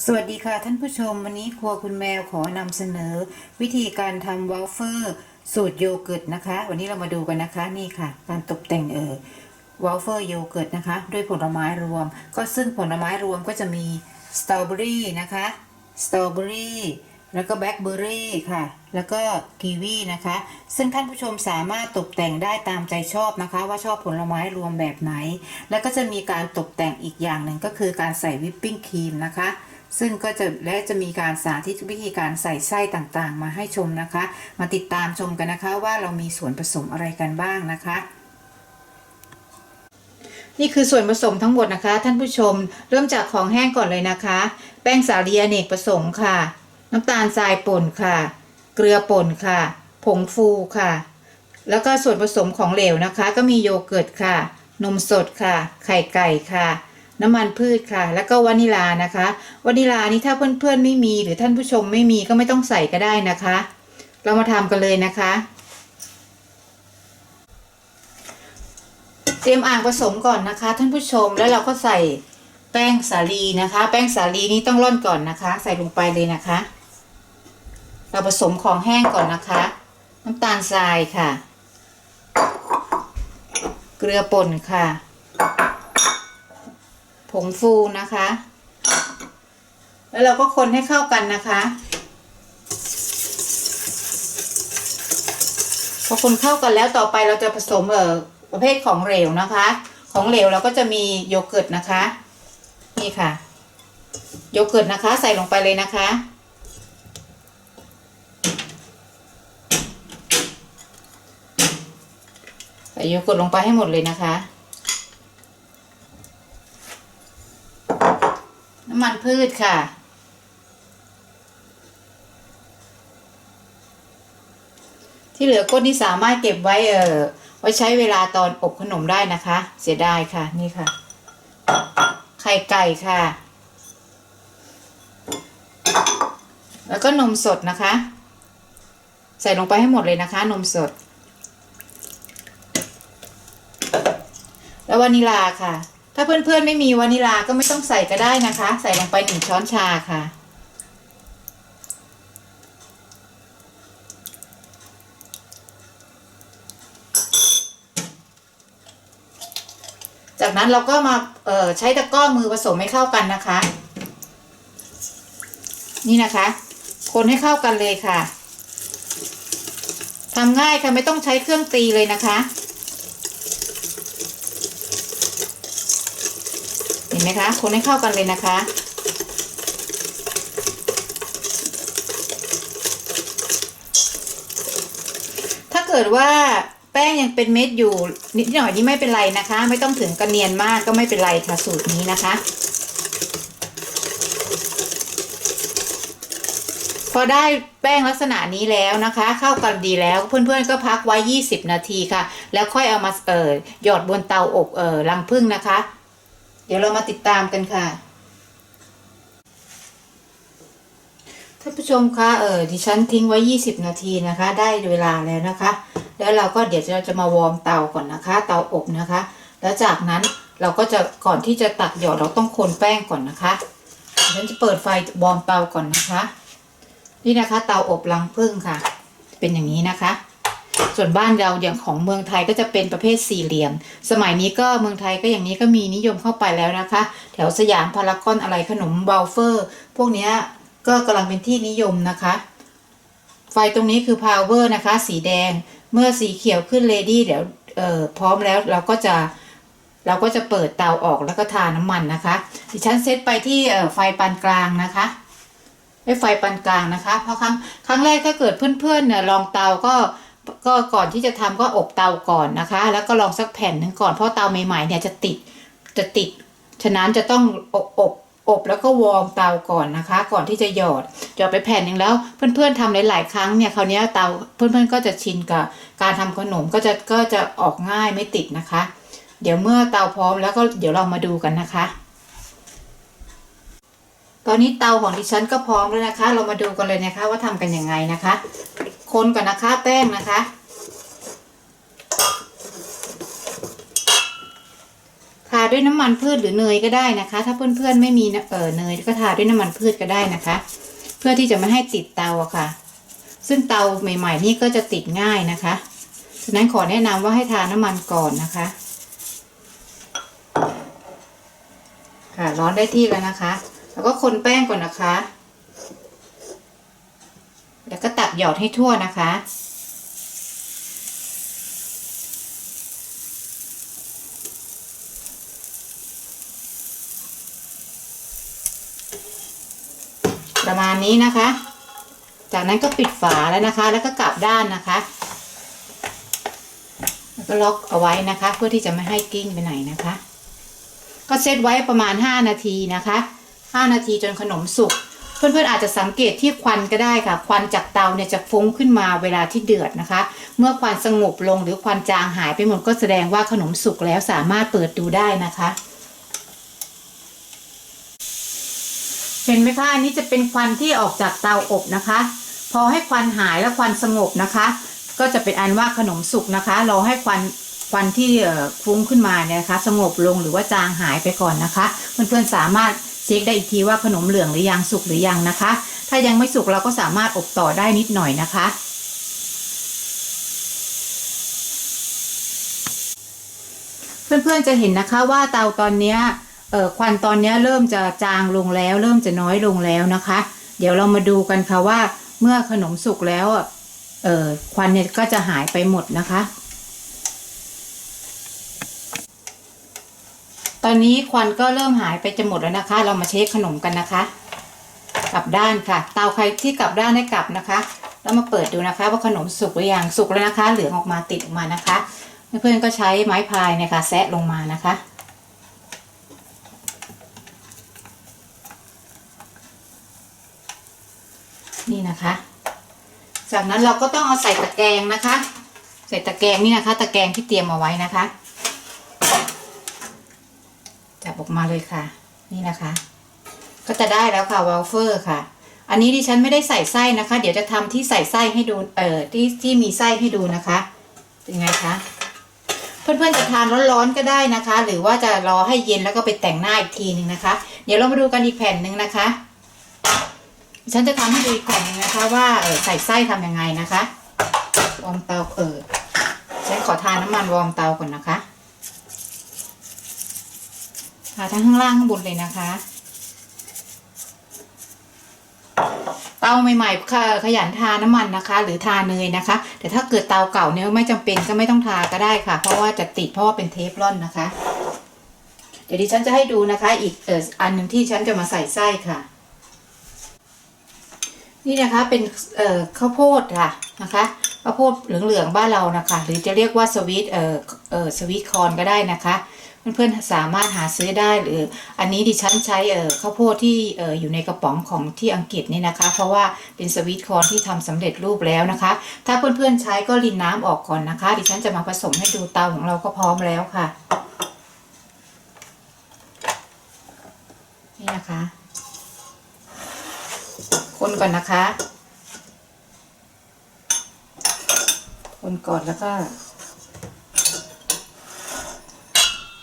สวัสดีค่ะท่านผู้ชม วันนี้ครัวคุณแมวขอนำเสนอ วิธีการทำวอลเฟอร์สูตรโยเกิร์ตนะคะ วันนี้เรามาดูกันนะคะนี่ค่ะ การตกแต่งเออวอลเฟอร์โยเกิร์ตนะคะ ด้วยผลไม้รวม ก็ซึ่งผลไม้รวมก็จะมีสตรอเบอรี่นะคะสตรอเบอรี่แล้วก็แบล็คเบอร์รี่ค่ะ แล้วก็กีวีนะคะ ซึ่งท่านผู้ชมสามารถตกแต่งได้ตามใจชอบนะคะ ว่าชอบผลไม้รวมแบบไหน แล้วก็จะมีการตกแต่งอีกอย่างหนึ่งก็คือการใส่วิปปิ้งครีมนะคะ ซึ่งก็จะและจะมีการสาธิตวิธีการใส่ไส้ต่างๆ มาให้ชมนะคะ มาติดตามชมกันนะคะว่าเรามีส่วนผสมอะไรกันบ้างนะคะ นี่คือส่วนผสมทั้งหมดนะคะ ท่านผู้ชมเริ่มจากของแห้งก่อนเลยนะคะ แป้งสาลีอเนกประสงค์ค่ะ น้ำตาลทรายป่นค่ะ เกลือป่นค่ะ ผงฟูค่ะ แล้วก็ส่วนผสมของเหลวนะคะ ก็มีโยเกิร์ตค่ะ นมสดค่ะ ไข่ไก่ค่ะ น้ำมันพืชค่ะ แล้วก็วานิลานะคะ วานิลานี่ถ้าเพื่อนๆไม่มีหรือท่านผู้ชมไม่มีก็ไม่ต้องใส่ก็ได้นะคะ เรามาทำกันเลยนะคะเตรียมอ่างผสมก่อนนะคะ ท่านผู้ชมแล้วเราก็ใส่แป้งสาลีนะคะ แป้งสาลีนี้ต้องร่อนก่อนนะคะ ใส่ลงไปเลยนะคะ เราผสมของแห้งก่อนนะคะ น้ำตาลทรายค่ะ เกลือป่นค่ะ ผงฟูนะคะ แล้วเราก็คนให้เข้ากันนะคะพอคนเข้ากันแล้วต่อไปเราจะผสมเอ่อประเภทของเหลวนะคะ ของเหลวเราก็จะมีโยเกิร์ตนะคะ นี่ค่ะ โยเกิร์ตนะคะ ใส่ลงไปเลยนะคะใส่โยเกิร์ตลงไปให้หมดเลยนะคะ น้ำมันพืชค่ะ ที่เหลือก้นที่สามารถเก็บไว้เออไว้ใช้เวลาตอนอบขนมได้นะคะ เสียดายค่ะนี่ค่ะ ไข่ไก่ค่ะ แล้วก็นมสดนะคะ ใส่ลงไปให้หมดเลยนะคะ นมสด แล้ววานิลาค่ะ ถ้าเพื่อนๆไม่มีวานิลาก็ไม่ต้องใส่ก็ได้นะคะ ใส่ลงไปหนึ่งช้อนชาค่ะ จากนั้นเราก็มาใช้ตะกร้อมือผสมให้เข้ากันนะคะ นี่นะคะ คนให้เข้ากันเลยค่ะทำง่ายค่ะไม่ต้องใช้เครื่องตีเลยนะคะ เห็น ไหมคะ คนให้เข้ากันเลยนะคะ ถ้าเกิดว่าแป้งยังเป็นเม็ดอยู่นิดหน่อยนี่ไม่เป็นไรนะคะ ไม่ต้องถึงกระเนียนมากก็ไม่เป็นไรค่ะสูตรนี้นะคะ พอได้แป้งลักษณะนี้แล้วนะคะ เข้ากันดีแล้วเพื่อนๆก็พักไว้ 20 นาทีค่ะ แล้วค่อยเอามาเอ่อหยอดบนเตาอบเอ่อรังผึ้งนะคะ ดี๋ยวเรามาติดตามกันค่ะท่านผู้ชมคะเออดิฉันทิ้งไว้ 20 นาทีนะคะ ได้เวลาแล้วนะคะ แล้วเราก็เดี๋ยวเราจะมาวอร์มเตาก่อนนะคะ เตาอบนะคะ แล้วจากนั้นเราก็จะก่อนที่จะตักหยอดเราต้องคนแป้งก่อนนะคะดิฉันจะเปิดไฟวอร์มเตาก่อนนะคะ นี่นะคะ เตาอบรังผึ้งค่ะ เป็นอย่างนี้นะคะ ส่วนบ้านเราอย่างของเมืองไทยก็จะเป็นประเภทสี่เหลี่ยม สมัยนี้ก็เมืองไทยก็อย่างนี้ก็มีนิยมเข้าไปแล้วนะคะ แถวสยามพารากอนอะไรขนมเบลเฟอร์ พวกนี้ก็กำลังเป็นที่นิยมนะคะ ไฟตรงนี้คือ power นะคะ สีแดงเมื่อสีเขียวขึ้น ready เดี๋ยวพร้อมแล้วเราก็จะเราก็จะเปิดเตาออกแล้วก็ทาน้ำมันนะคะ ดิฉันเซตไปที่ไฟปานกลางนะคะให้ไฟปานกลางนะคะ เพราะครั้งครั้งแรกถ้าเกิดเพื่อนๆเนี่ยลองเตาก็ ก็ก่อนที่จะทำก็อบเตาก่อนนะคะ แล้วก็ลองสักแผ่นหนึ่งก่อนเพราะเตาใหม่ๆเนี่ยจะติดจะติด ฉะนั้นจะต้องอบอบอบแล้วก็วอร์มเตาก่อนนะคะ ก่อนที่จะหยอดหยอดไปแผ่นหนึ่งแล้วเพื่อนๆทำหลายๆครั้งเนี่ยคราวนี้เตาเพื่อนๆก็จะชินกับการทำขนมก็จะก็จะออกง่ายไม่ติดนะคะ เดี๋ยวเมื่อเตาพร้อมแล้วก็เดี๋ยวเรามาดูกันนะคะ ตอนนี้เตาของดิฉันก็พร้อมแล้วนะคะ เรามาดูกันเลยนะคะว่าทำกันยังไงนะคะ คนก่อนนะคะ แป้งนะคะคาด้วยน้ำมันพืชหรือเนยก็ได้นะคะ ถ้าเพื่อนๆไม่มีเออเนยก็ทาด้วยน้ำมันพืชก็ได้นะคะ เพื่อที่จะไม่ให้ติดเตาอะค่ะ ซึ่งเตาใหม่ ๆ นี่ก็จะติดง่ายนะคะฉะนั้นขอแนะนำว่าให้ทาน้ำมันก่อนนะคะ ค่ะร้อนได้ที่แล้วนะคะ แล้วก็คนแป้งก่อนนะคะ แล้วก็ตักหยอดให้ทั่วนะคะ ประมาณนี้นะคะ จากนั้นก็ปิดฝาแล้วนะคะ แล้วก็กลับด้านนะคะ แล้วก็ล็อกเอาไว้นะคะ เพื่อที่จะไม่ให้กิ้งไปไหนนะคะ ก็เซตไว้ประมาณ 5 นาทีนะคะ 5 นาทีจนขนมสุก เพื่อนๆอาจจะสังเกตที่ควันก็ได้ค่ะ ควันจากเตาเนี่ยจะฟุ้งขึ้นมาเวลาที่เดือดนะคะ เมื่อควันสงบลงหรือควันจางหายไปหมดก็แสดงว่าขนมสุกแล้วสามารถเปิดดูได้นะคะ เห็นไหมคะอันนี้จะเป็นควันที่ออกจากเตาอบนะคะ พอให้ควันหายและควันสงบนะคะ ก็จะเป็นอันว่าขนมสุกนะคะรอให้ควันควันที่ฟุ้งขึ้นมาเนี่ยนะคะ สงบลงหรือว่าจางหายไปก่อนนะคะ เพื่อนๆสามารถ เช็คได้อีกทีว่าขนมเหลืองหรือยังสุกหรือยังนะคะ ถ้ายังไม่สุกเราก็สามารถอบต่อได้นิดหน่อยนะคะ เพื่อนๆจะเห็นนะคะว่าเตาตอนนี้เอ่อควันตอนนี้เริ่มจะจางลงแล้ว เริ่มจะน้อยลงแล้วนะคะ เดี๋ยวเรามาดูกันค่ะว่าเมื่อขนมสุกแล้วเอ่อควันเนี่ยก็จะหายไปหมดนะคะ ตอนนี้ควันก็เริ่มหายไปจะหมดแล้วนะคะ เรามาเช็คขนมกันนะคะ กลับด้านค่ะ เตาใครที่กลับด้านให้กลับนะคะ แล้วมาเปิดดูนะคะ ว่าขนมสุกหรือยังสุกแล้วนะคะ เหลืองออกมาติดออกมานะคะ เพื่อนๆก็ใช้ไม้พายเนี่ยค่ะแซะลงมานะคะนี่นะคะ จากนั้นเราก็ต้องเอาใส่ตะแกรงนะคะ ใส่ตะแกรงนี่นะคะ ตะแกรงที่เตรียมเอาไว้นะคะ จับออกมาเลยค่ะ นี่นะคะ ก็จะได้แล้วค่ะวอลเฟอร์ค่ะ อันนี้ดิฉันไม่ได้ใส่ไส้นะคะ เดี๋ยวจะทำที่ใส่ไส้ให้ดูเอ่อที่ที่มีไส้ให้ดูนะคะเป็นไงคะเพื่อนๆจะทานร้อนๆก็ได้นะคะ หรือว่าจะรอให้เย็นแล้วก็ไปแต่งหน้าอีกทีหนึ่งนะคะ เดี๋ยวเรามาดูกันอีกแผ่นหนึ่งนะคะ ฉันจะทำให้ดูอีกแผ่นหนึ่งนะคะ ว่าเออใส่ไส้ทำยังไงนะคะ วอร์มเตาเออฉันขอทานน้ำมันวอร์มเตาก่อนนะคะ ทาทั้งข้างล่างข้างบนเลยนะคะ เตาใหม่ๆค่ะขยันทาน้ำมันนะคะ หรือทาเนยนะคะ แต่ถ้าเกิดเตาเก่าเนี่ยไม่จำเป็นก็ไม่ต้องทาก็ได้ค่ะ เพราะว่าจะติดเพราะว่าเป็นเทฟลอนนะคะ เดี๋ยวดิฉันจะให้ดูนะคะ อีกเอออันหนึ่งที่ฉันจะมาใส่ไส้ค่ะนี่นะคะเป็นเอ่อข้าวโพดค่ะนะคะ ข้าวโพดเหลืองๆบ้านเรานะคะ หรือจะเรียกว่าสวีทเอ่อเอ่อสวีทคอนก็ได้นะคะเพื่อนๆสามารถหาซื้อได้หรือ อันนี้ดิฉันใช้เอ่อข้าวโพดที่เอ่ออยู่ในกระป๋องของที่อังกฤษนี่นะคะ เพราะว่าเป็นสวีทคอนที่ทำสำเร็จรูปแล้วนะคะ ถ้าเพื่อนๆใช้ก็รินน้ำออกก่อนนะคะ ดิฉันจะมาผสมให้ดูเตาของเราก็พร้อมแล้วค่ะ นี่นะคะ คนก่อนนะคะ คนก่อนแล้วก็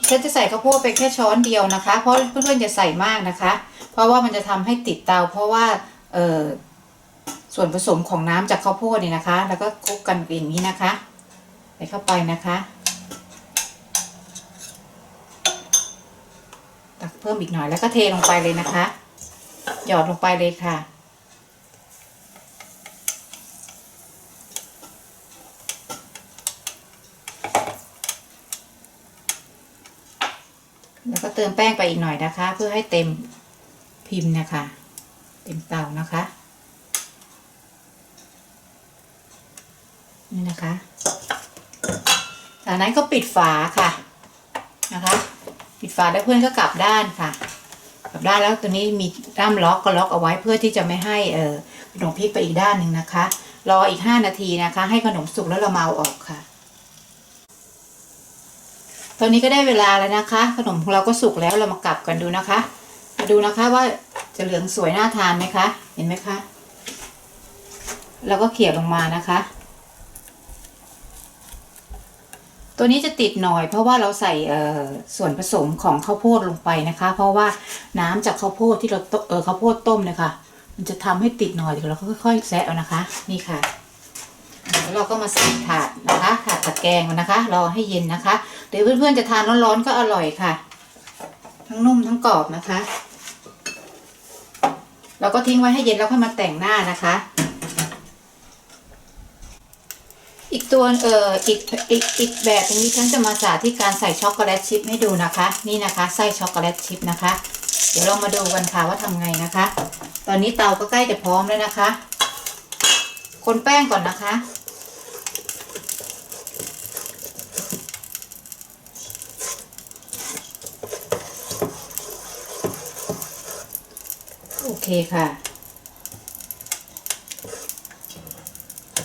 ฉันจะใส่ข้าวโพดไปแค่ช้อนเดียวนะคะ เพราะเพื่อนๆจะใส่มากนะคะ เพราะว่ามันจะทำให้ติดเตาเพราะว่าเออส่วนผสมของน้ำจากข้าวโพดนี่นะคะ แล้วก็คลุกกันอย่างนี้นะคะใส่เข้าไปนะคะ ตักเพิ่มอีกหน่อยแล้วก็เทลงไปเลยนะคะ หยอดลงไปเลยค่ะ แล้วก็เติมแป้งไปอีกหน่อยนะคะ เพื่อให้เต็มพิมพ์นะคะ เต็มเตานะคะ นี่นะคะ จากนั้นก็ปิดฝาค่ะนะคะ ปิดฝาแล้วเพื่อนก็กลับด้านค่ะกลับด้านแล้วตัวนี้มีด้ามล็อกก็ล็อกเอาไว้เพื่อที่จะไม่ให้เออขนมพริกไปอีกด้านหนึ่งนะคะ รออีกห้านาทีนะคะ ให้ขนมสุกแล้วเรามาเอาออกค่ะ ตอนนี้ก็ได้เวลาแล้วนะคะ ขนมของเราก็สุกแล้วเรามากลับกันดูนะคะ มาดูนะคะว่าจะเหลืองสวยน่าทานไหมคะ เห็นไหมคะแล้วก็เขี่ยลงมานะคะ ตัวนี้จะติดหน่อย เพราะว่าเราใส่ส่วนผสมของข้าวโพดลงไปนะคะ เพราะว่าน้ำจากข้าวโพดที่เราเออข้าวโพดต้มเนี่ยค่ะมันจะทำให้ติดหน่อยเดี๋ยวเราค่อยๆแซะเอานะคะ นี่ค่ะแล้วเราก็มาใส่ถาดนะคะถาดตะแกรงนะคะ รอให้เย็นนะคะ เดี๋ยวเพื่อนๆจะทานร้อนๆก็อร่อยค่ะ ทั้งนุ่มทั้งกรอบนะคะ เราก็ทิ้งไว้ให้เย็นแล้วค่อยมาแต่งหน้านะคะ อีกตัวเอ่ออีกอีกอีกแบบนึงที่ฉันจะมาสาธิตการใส่ช็อกโกแลตชิพให้ดูนะคะ นี่นะคะไส้ช็อกโกแลตชิพนะคะ เดี๋ยวเรามาดูกันค่ะว่าทำไงนะคะ ตอนนี้เตาก็ใกล้จะพร้อมแล้วนะคะ คนแป้งก่อนนะคะ คค่ะ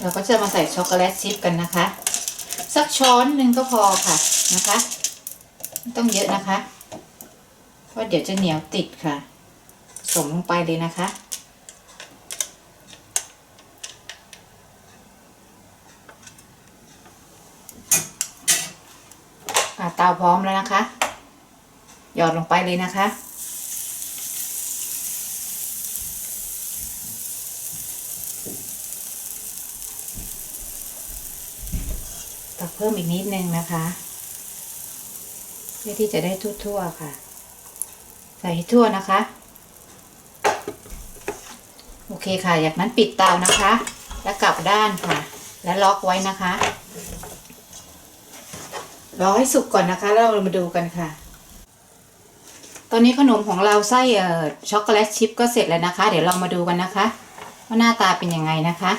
เราก็จะมาใส่ช็อกโกแลตชิพกันนะคะ สักช้อนหนึ่งก็พอค่ะนะคะไม่ต้องเยอะนะคะเพราะเดี๋ยวจะเหนียวติดค่ะสมลงไปเลยนะคะเตาพร้อมแล้วนะคะ หยอดลงไปเลยนะคะ เพิ่มอีกนิดนึงนะคะ เพื่อที่จะได้ทั่วๆค่ะ ใส่ให้ทั่วนะคะ โอเคค่ะ จากนั้นปิดเตานะคะ แล้วกลับด้านค่ะ แล้วล็อกไว้นะคะรอให้สุกก่อนนะคะ แล้วเรามาดูกันค่ะ ตอนนี้ขนมของเราไส้อ่อช็อกโกแลตชิพก็เสร็จแล้วนะคะ เดี๋ยวเรามาดูกันนะคะว่าหน้าตาเป็นยังไงนะคะ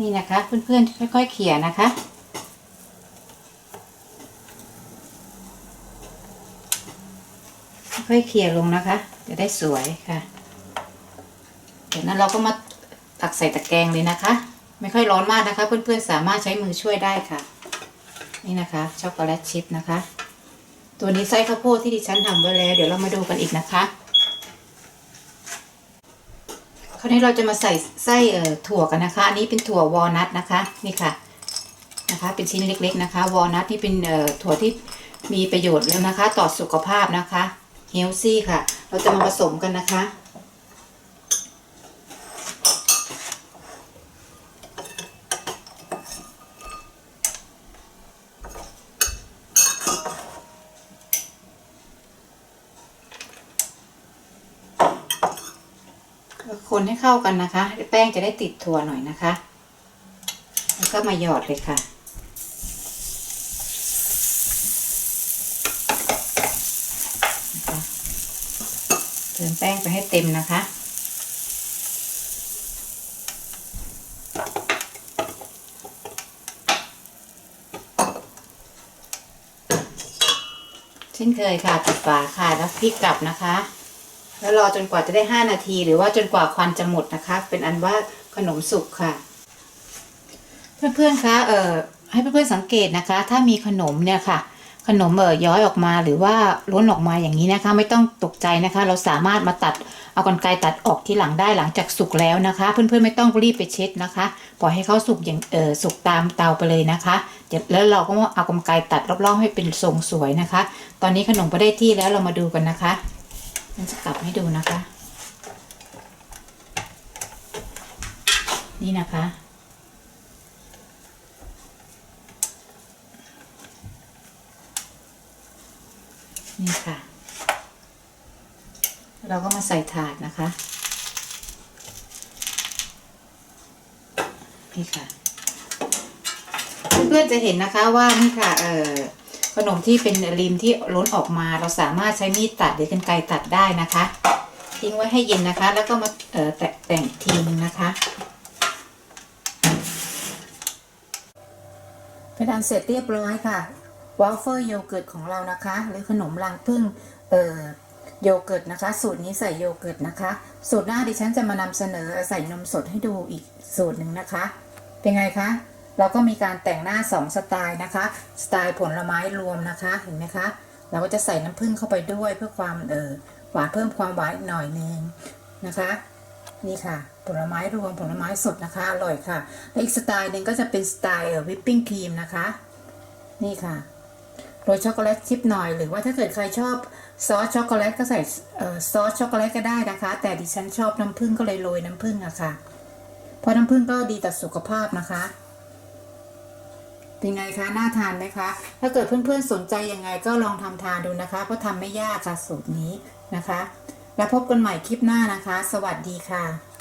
นี่นะคะ เพื่อนๆค่อยๆเขี่ยนะคะ ค่อยๆเขี่ยลงนะคะ จะได้สวยค่ะ เดี๋ยวนั้นเราก็มาตักใส่ตะแกรงเลยนะคะ ไม่ค่อยร้อนมากนะคะ เพื่อนๆสามารถใช้มือช่วยได้ค่ะ นี่นะคะช็อกโกแลตชิพนะคะ ตัวนี้ไส้ข้าวโพดที่ดิฉันทำไว้แล้ว เดี๋ยวเรามาดูกันอีกนะคะ คราว นี้เราจะมาใส่ไส้ถั่วกันนะคะ อันนี้เป็นถั่ววอลนัทนะคะ นี่ค่ะ นะคะ เป็นชิ้นเล็ก ๆ นะคะ วอลนัทนี่เป็นถั่วที่มีประโยชน์แล้วนะคะ ต่อสุขภาพนะคะ เฮลซี่ค่ะ เราจะมาผสมกันนะคะ คน ให้เข้ากันนะคะ แป้งจะได้ติดถั่วหน่อยนะคะ แล้วก็มาหยอดเลยค่ะนะคะเติมแป้งไปให้เต็มนะคะเช่นเคยค่ะปิดฝาค่ะแล้วพลิกกลับนะคะ แล้วรอจนกว่าจะได้ 5 นาที หรือว่าจนกว่าควันจะหมดนะคะ เป็นอันว่าขนมสุกค่ะ เพื่อนๆคะเอ่อให้เพื่อนๆสังเกตนะคะ ถ้ามีขนมเนี่ยค่ะ ขนมเอ่อย้อยออกมาหรือว่าล้นออกมาอย่างนี้นะคะ ไม่ต้องตกใจนะคะ เราสามารถมาตัดเอากรรไกรตัดออกที่หลังได้หลังจากสุกแล้วนะคะ เพื่อนๆไม่ต้องรีบไปเช็ดนะคะปล่อยให้เขาสุกอย่างเออสุกตามเตาไปเลยนะคะเดี๋ยวแล้วเราก็เอากรรไกรตัดรอบๆให้เป็นทรงสวยนะคะ ตอนนี้ขนมก็ได้ที่แล้วเรามาดูกันนะคะ มันจะกลับให้ดูนะคะ นี่นะคะ นี่ค่ะ เราก็มาใส่ถาดนะคะ นี่ค่ะ เพื่อนจะเห็นนะคะว่านี่ค่ะ เอ่อ ขนมที่เป็นริมที่ล้นออกมา เราสามารถใช้มีดตัดหรือกรรไกรตัดได้นะคะ ทิ้งไว้ให้เย็นนะคะ แล้วก็มาแต่แต่งทีนึงนะคะเป็นอันเสร็จเรียบร้อยค่ะวอฟเฟิลโยเกิร์ตของเรานะคะ หรือขนมรังผึ้งเอ่อโยเกิร์ตนะคะ สูตรนี้ใส่โยเกิร์ตนะคะ สูตรหน้าดิฉันจะมานำเสนอใส่นมสดให้ดูอีกสูตรหนึ่งนะคะ เป็นไงคะ เราก็มีการแต่งหน้า 2 สไตล์นะคะ สไตล์ผลไม้รวมนะคะ เห็นไหมคะ เราก็จะใส่น้ำผึ้งเข้าไปด้วยเพื่อความเออหวานเพิ่มความหวานหน่อยนึงนะคะ นี่ค่ะ ผลไม้รวมผลไม้สดนะคะ อร่อยค่ะ และอีกสไตล์หนึ่งก็จะเป็นสไตล์วิปปิ้งครีมนะคะ นี่ค่ะ โรยช็อกโกแลตชิพหน่อย หรือว่าถ้าเกิดใครชอบซอสช็อกโกแลตก็ใส่ซอสช็อกโกแลตก็ได้นะคะ แต่ดิฉันชอบน้ำผึ้งก็เลยโรยน้ำผึ้งอะค่ะ เพราะน้ำผึ้งก็ดีต่อสุขภาพนะคะ เป็นไงคะน่าทานไหมคะ ถ้าเกิดเพื่อนๆสนใจยังไงก็ลองทำทานดูนะคะ เพราะทำไม่ยากค่ะสูตรนี้นะคะ แล้วพบกันใหม่คลิปหน้านะคะ สวัสดีค่ะ